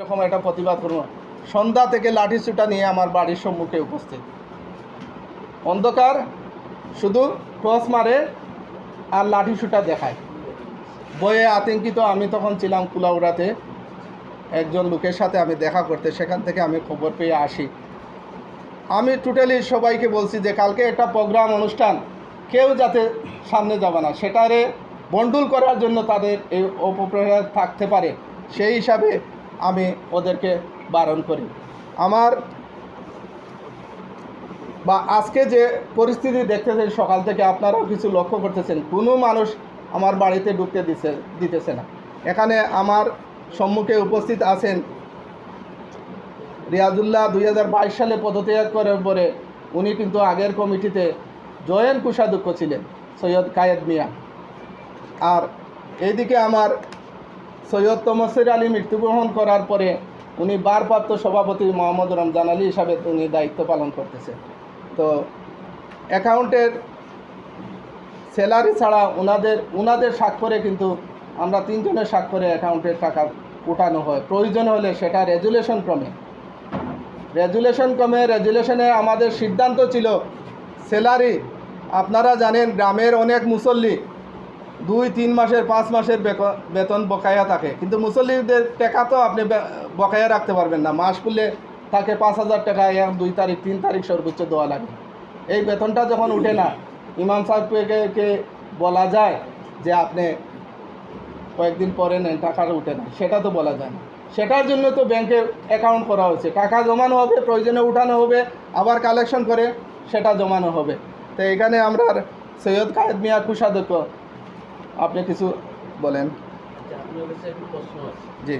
এরকম একটা প্রতিবাদ করব সন্ধ্যা থেকে লাঠি চুটা নিয়ে আমার বাড়ির সম্মুখে উপস্থিত। অন্ধকার, শুধু টস মারে আর লাঠি সুটা দেখায়। বয়ে আতঙ্কিত আমি তখন ছিলাম কুলাউড়াতে। একজন লোকের সাথে আমি দেখা করতে, সেখান থেকে আমি খবর পেয়ে আসি। আমি টোটালি সবাইকে বলছি যে, কালকে একটা প্রোগ্রাম অনুষ্ঠান, কেউ যাতে সামনে যাবে না, সেটারে বন্ডুল করার জন্য তাদের এই অপপ্রয়াস থাকতে পারে। সেই হিসাবে আমি ওদেরকে বারণ করি। আমার বা আজকে যে পরিস্থিতি দেখতেছেন, সকাল থেকে আপনারাও কিছু লক্ষ্য করতেছেন, কোনো মানুষ আমার বাড়িতে ঢুকতে দিছে, দিতেছে না। এখানে আমার সম্মুখে উপস্থিত আছেন রিয়াজুল্লাহ দুই হাজার বাইশ সালে পদত্যাগ করার পরে উনি কিন্তু আগের কমিটিতে জয়েন কুষাধ্যক্ষ ছিলেন, সৈয়দ কায়েদ মিয়া। আর এইদিকে আমার সৈয়দ তমসির আলী মৃত্যুবরণ করার পরে উনি বারপ্রাপ্ত সভাপতি মোহাম্মদ রমজান আলী হিসাবে উনি দায়িত্ব পালন করতেছে তো অ্যাকাউন্টের স্যালারি ছাড়া ওনাদের ওনাদের স্বাক্ষরে কিন্তু আমরা তিনজনের স্বাক্ষরে অ্যাকাউন্টের টাকা উঠানো হয়। প্রয়োজন হলে সেটা রেজুলেশন ক্রমে। রেজুলেশন ক্রমে, রেজুলেশনে আমাদের সিদ্ধান্ত ছিল, স্যালারি, আপনারা জানেন গ্রামের অনেক মুসল্লি দুই, তিন মাসের, পাঁচ মাসের বেতন বকায়া থাকে। কিন্তু মুসল্লিদের টাকা তো আপনি বে- বকায়া রাখতে পারবেন না। মাস করলে তাকে পাঁচ হাজার টাকা এক দুই তারিখ, তিন তারিখ সর্বোচ্চ দেওয়া লাগে। এই বেতনটা যখন উঠে না, ইমাম সাহেবকে বলা যায় যে আপনি কয়েকদিন পরে নেন টাকাটা উঠে না। সেটা তো বলা যায় না। সেটার জন্য তো ব্যাংকে অ্যাকাউন্ট করা হয়েছে। টাকা জমানো হবে, প্রয়োজনে উঠানো হবে, আবার কালেকশন করে, সেটা জমানো হবে। তো এখানে আমরা সৈয়দ কায়েদ মিয়া কুষাধ্যক্ষ আপনি কিছু বলেন। আচ্ছা, আপনার কাছে একটু প্রশ্ন আছে। জি।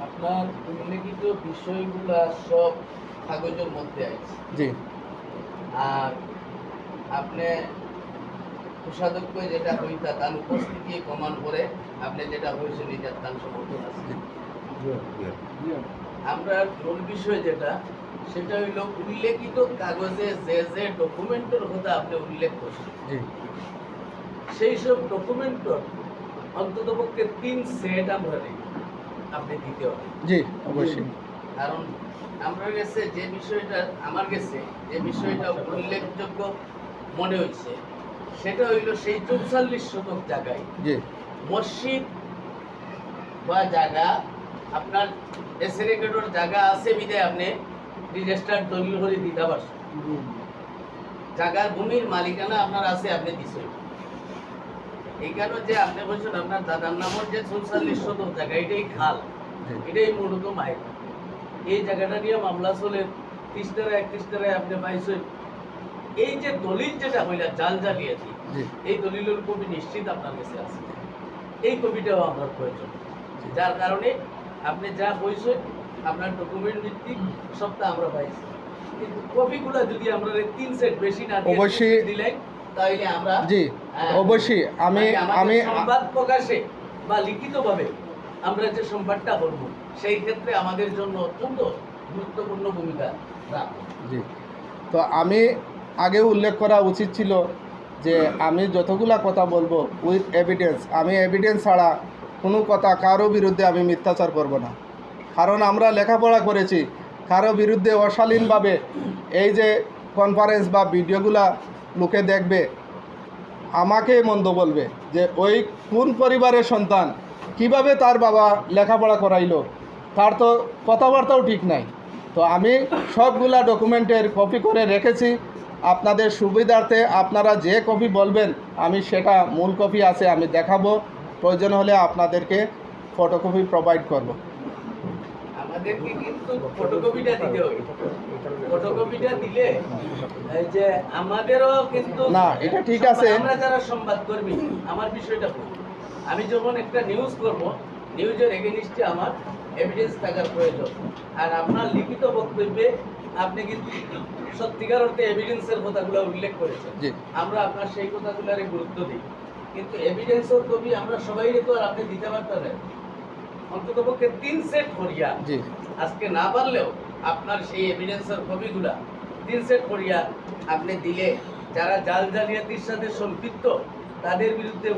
আপনার উল্লেখিত বিষয়গুলা সব কাগজের মধ্যে আছে। জি। আর আপনি কোষাধ্যক্ষ যেটা হইতা তার উপস্থিতি প্রমাণ করে আপনি যেটা হয়েছে নিজের তার সমর্থন আছে? আমরা মূল বিষয় যেটা সেটা হইল উল্লেখিত কাগজে যে যে ডকুমেন্টের কথা আপনি উল্লেখ করছেন। জি। সেই সব ডকুমেন্টর অন্তত পক্ষে তিন সেট আমরা আপনি দিতে হবে জি অবশ্যই। কারণ আমার কাছে যে বিষয়টা আমার কাছে যে বিষয়টা উল্লেখযোগ্য মনে হয়েছে সেটা হইল সেই চৌচল্লিশ শতক জায়গায় জি। মসজিদ বা জায়গা আপনার এসেরেকেটর জায়গা আছে বিদায় আপনি রেজিস্টার্ড দলিল করে দিতে পারছেন। জায়গার ভূমির মালিকানা আপনার আছে আপনি দিছেন। এই যে আপনি বলছেন আপনার দাদার নামের যে চৌচল্লিশ শতক জায়গা এটাই খাল। এটাই মূলত মাইক এই জায়গাটা নিয়ে মামলা চলে ত্রিশ টাকা একত্রিশ টাকায় আপনি পাইছেন। এই যে দলিল যেটা হইলা জাল জালিয়াতি এই দলিলের কপি নিশ্চিত আপনার কাছে আছে। এই কপিটাও আমার প্রয়োজন। যার কারণে আপনি যা বইছেন আপনার ডকুমেন্ট ভিত্তিক সবটা আমরা পাইছি। কিন্তু কপিগুলো যদি আমরা তিন সেট বেশি না অবশ্যই- দিলেন তাহলে আমরা জি অবশ্যই আমি আমি সংবাদ প্রকাশে বা লিখিতভাবে আমরা যে সংবাদটা করব সেই ক্ষেত্রে আমাদের জন্য অত্যন্ত গুরুত্বপূর্ণ ভূমিকা জি। তো আমি আগে উল্লেখ করা উচিত ছিল যে আমি যতগুলা কথা বলব উইথ এভিডেন্স আমি এভিডেন্স ছাড়া কোনো কথা কারও বিরুদ্ধে আমি মিথ্যাচার করব না। কারণ আমরা লেখাপড়া করেছি কারও বিরুদ্ধে অশালীনভাবে এই যে কনফারেন্স বা ভিডিওগুলা লোকে দেখবে, আমাকে মন্দ বলবে যে, ওই কোন পরিবারের সন্তান? কীভাবে তার বাবা লেখাপড়া করাইলো? তার তো কথাবার্তাও ঠিক নাই। তো আমি সবগুলা ডকুমেন্টের কপি করে রেখেছি। আপনাদের সুবিধার্থে আপনারা যে কপি বলবেন, আমি সেটা মূল কপি আছে, আমি দেখাবো। প্রয়োজন হলে আপনাদেরকে ফটোকপি প্রোভাইড করব। আমাদেরকে কিন্তু ফটোকপিটা দিতে হবে। ফটোকপিটা দিলে এই যে আমাদেরও কিন্তু না, এটা ঠিক আছে। আমরা যারা সংবাদ কর্মী আমার বিষয়টা আমি যখন একটা নিউজ করব নিউজের এগেনিস্টে আমার এভিডেন্স থাকার প্রয়োজন। আর আপনার লিখিত বক্তব্যে আপনি কিন্তু সত্যিকার অর্থে এভিডেন্সের কথাগুলো উল্লেখ করেছেন। আমরা আপনার সেই কথাগুলোরে গুরুত্ব দিই। কিন্তু এভিডেন্সের কপি আমরা সবাই তো আর আপনি দিতে পারতেন অন্তত পক্ষে তিন সেট করিয়া আজকে না পারলেও আপনার সেই এভিডেন্সের কপিগুলা তিন সেট করিয়া আপনি দিলে যারা জাল জালিয়াতির সাথে সম্পৃক্ত তাদের বিরুদ্ধে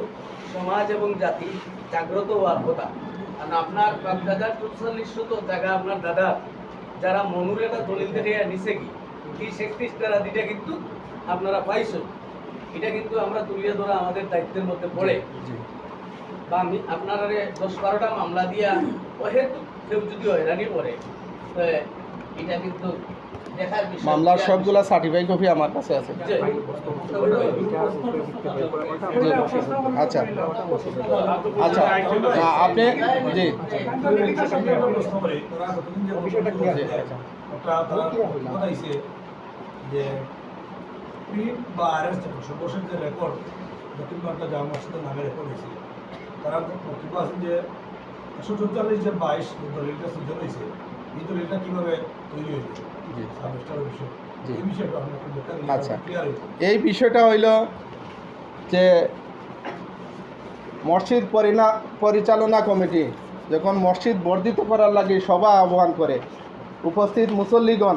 সমাজ এবং জাতি জাগ্রত হওয়ার কথা। আর আপনার বাপ দাদার চল্লিশ শতক জায়গা আপনার দাদা যারা মনুরেটা দলিল দেখে নিছে কি? তিরিশ একত্রিশ তারা দিটা কিন্তু আপনারা পাইছো এটা কিন্তু আমরা তুলিয়ে ধরা আমাদের দায়িত্বের মধ্যে পড়ে। বা আমি আপনারা দশ বারোটা মামলা দিয়া অহেতু কেউ যদি হয়রানি করে এটা কিন্তু দেখার বিষয়। মামলার সবগুলা সার্টিফাই কপি আমার কাছে আছে। আচ্ছা আচ্ছা আপনি জি। যে বা সর্বশেষ যে রেকর্ড দক্ষিণ বাংলা জামা মসজিদের নামে রেকর্ড হয়েছে তারা বক্তব্য আছেন যে একশো চৌচল্লিশ যে বাইশ যে দলিলটা সৃজন হয়েছে এই দলিলটা কীভাবে তৈরি হয়েছে? আচ্ছা। এই বিষয়টা হইল যে মসজিদ পরিচালনা কমিটি যখন মসজিদ বর্ধিত করার লাগে সভা আহ্বান করে উপস্থিত মুসল্লিগণ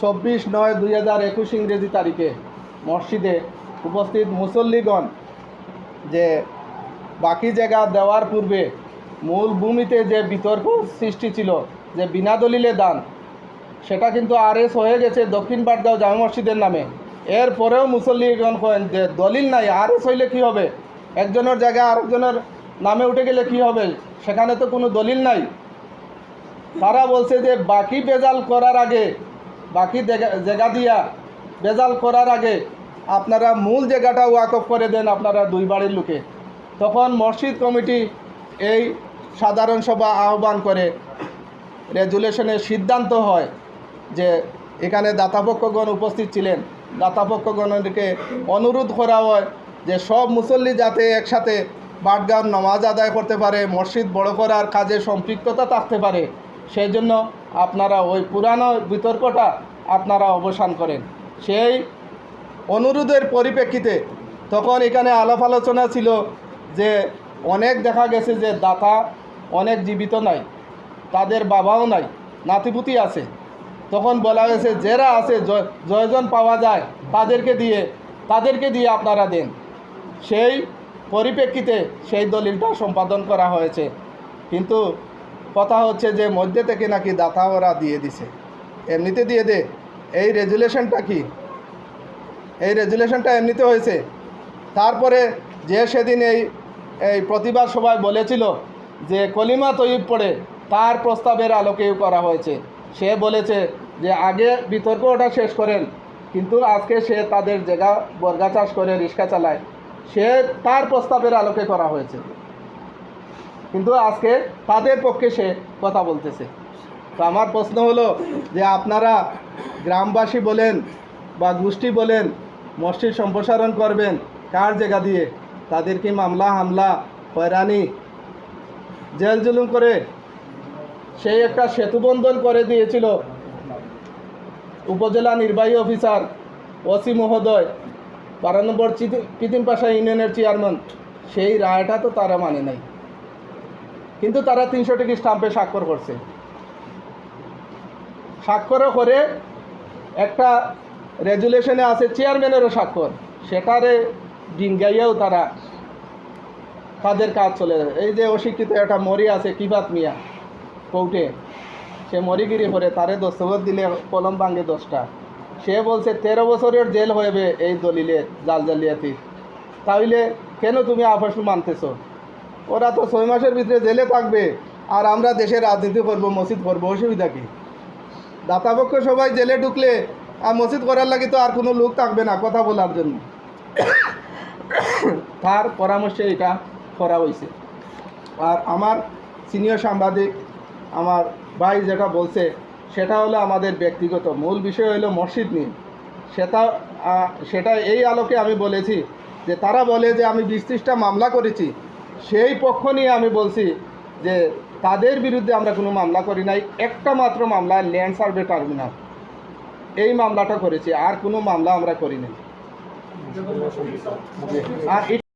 চব্বিশ নয় দুই হাজার একুশ ইংরেজি তারিখে মসজিদে উপস্থিত মুসল্লিগণ যে বাকি জায়গা দেওয়ার পূর্বে মূল ভূমিতে যে বিতর্ক সৃষ্টি ছিল, যে বিনা দলিলে দান, সেটা কিন্তু আরএস হয়ে গেছে দক্ষিণ পাটগাঁও জামা মসজিদের নামে। এরপরেও মুসল্লিগণ কয়েন যে দলিল নাই, আরএস হইলে কি হবে? একজনের জায়গায় আরেকজনের নামে উঠে গেলে কি হবে? সেখানে তো কোনো দলিল নাই। তারা বলছে যে বাকি বেজাল করার আগে, বাকি জায়গা- জায়গা দিয়া বেজাল করার আগে আপনারা মূল জায়গাটা ওয়াকফ করে দেন আপনারা দুই বাড়ির লোকে। তখন মসজিদ কমিটি এই সাধারণ সভা আহ্বান করে। রেজুলেশনের সিদ্ধান্ত হয় যে এখানে দাতাপক্ষগণ উপস্থিত ছিলেন। দাতাপক্ষগণকে অনুরোধ করা হয় যে সব মুসল্লি যাতে একসাথে বাটগান নামাজ আদায় করতে পারে, মসজিদ বড় করার কাজে সম্পৃক্ততা থাকতে পারে সেই জন্য আপনারা ওই পুরানো বিতর্কটা আপনারা অবসান করেন। সেই অনুরোধের পরিপ্রেক্ষিতে তখন এখানে আলাপ আলোচনা ছিল যে অনেক দেখা গেছে যে দাতা অনেক জীবিত নাই, তাদের বাবাও নাই, নাতিপুতি আছে। তখন বলা গেছে যারা আছে জয়জন পাওয়া যায়, তাদেরকে দিয়ে তাদেরকে দিয়ে আপনারা দেন। সেই পরিপ্রেক্ষিতে সেই দলিলটা সম্পাদন করা হয়েছে। কিন্তু কথা হচ্ছে যে, মধ্যে থেকে নাকি দাতা ওরা দিয়ে দিছে। এমনিতে দিয়ে দে, এই রেজুলেশনটা কি? এই রেজুলেশনটা এমনিতে হয়েছে। তারপরে যে সেদিন এই এই প্রতিবাদ সভায় বলেছিল যে কলিমা তৈব পড়ে তার প্রস্তাবের আলোকেও করা হয়েছে। সে বলেছে যে আগে বিতর্ক ওটা শেষ করেন, কিন্তু আজকে সে তাদের জায়গা বর্গা চাষ করে, রিক্সা চালায়। সে তার প্রস্তাবের আলোকে করা হয়েছে। কিন্তু আজকে তাদের পক্ষে সে কথা বলতেছে। তো আমার প্রশ্ন হলো যে আপনারা গ্রামবাসী বলেন বা গোষ্ঠী বলেন, মসজিদ সম্প্রসারণ করবেন কার জায়গা দিয়ে? তাদের কি মামলা, হামলা, হয়রানি, জেল জুলুম করে সেই একটা সেতুবন্ধন করে দিয়েছিল উপজেলা নির্বাহী অফিসার ওসি মহোদয় বারো নম্বর পিতিম পাশা ইউনিয়নের চেয়ারম্যান। সেই রায়টা তো তারা মানে নাই। কিন্তু তারা তিনশো টিকি স্টাম্পে স্বাক্ষর করছে। স্বাক্ষরও করে একটা রেজুলেশনে আছে, চেয়ারম্যানেরও স্বাক্ষর। সেটারে ডিঙ্গাইয়াও তারা তাদের কাজ চলে যায় এই যে অশিক্ষিত একটা মরি আছে কিবাত মিয়া? কোর্টে সে মরিগিরি করে তারে দস্তখত দিলে কলম ভাঙে দশটা। সে বলছে, তেরো বছরের জেল হইবে এই দলিলে জাল জালিয়াতি তাহলে কেন তুমি আপস মানতেছ? ওরা তো ছয় মাসের ভিতরে জেলে থাকবে, আর আমরা দেশে রাজনীতি করব, মসজিদ করব, অসুবিধা কি? দাতাপক্ষ সবাই জেলে ঢুকলে, আর মসজিদ করার লাগে তো আর কোনো লোক থাকবে না, কথা বলার জন্য। তার পরামর্শে এটা করা হয়েছে। আর আমার সিনিয়র সাংবাদিক, আমার ভাই যেটা বলছে, সেটা হলো আমাদের ব্যক্তিগত। মূল বিষয় হলো মসজিদ নিয়ে। সেটা সেটা এই আলোকে আমি বলেছি যে তারা বলে যে আমি বিশ ত্রিশটা মামলা করেছি। সেই পক্ষ নিয়ে আমি বলছি যে তাদের বিরুদ্ধে আমরা কোনো মামলা করি নাই। একটা মাত্র মামলা ল্যান্ড সার্ভে টার্মিনাল। এই মামলাটা করেছি। আর কোনো মামলা আমরা করি নাই আর